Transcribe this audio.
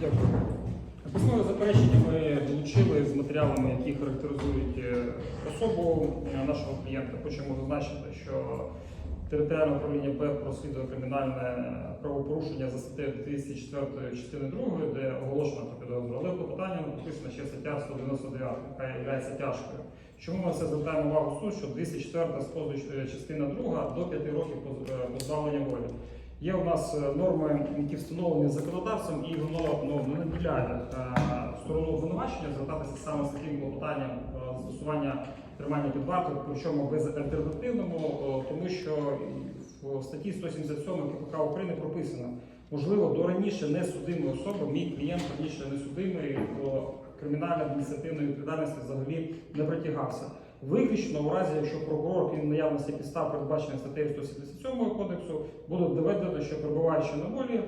Дякую. Письмове заперечення ми долучили з матеріалами, які характеризують е, особу е, нашого клієнта. Хочемо зазначити, що територіальне управління Б розслідує кримінальне правопорушення за статтею 204 частини 2, де оголошено про підозру. Але клопотання прописана ще стаття 199, яка є тяжкою. Чому ми все звертаємо увагу суд, що 204 з позначкою частина 2 до 5 років позбавлення волі. Є у нас е, норми, які встановлені законодавцем, і воно ну, не наділяє е, сторону обвинувачення звертатися саме з таким клопотанням е, застосування тримання під вартою, причому без альтернативному, е, тому що в статті 177 КПК України прописано, можливо, до раніше несудимої особи, мій клієнт раніше несудимий до кримінальної адміністративної відповідальності взагалі не притягався. Виключно у разі, якщо прокурор крім наявності підстав, передбачених статтею 177 кодексу, буде доведено, що перебуваючи на волі,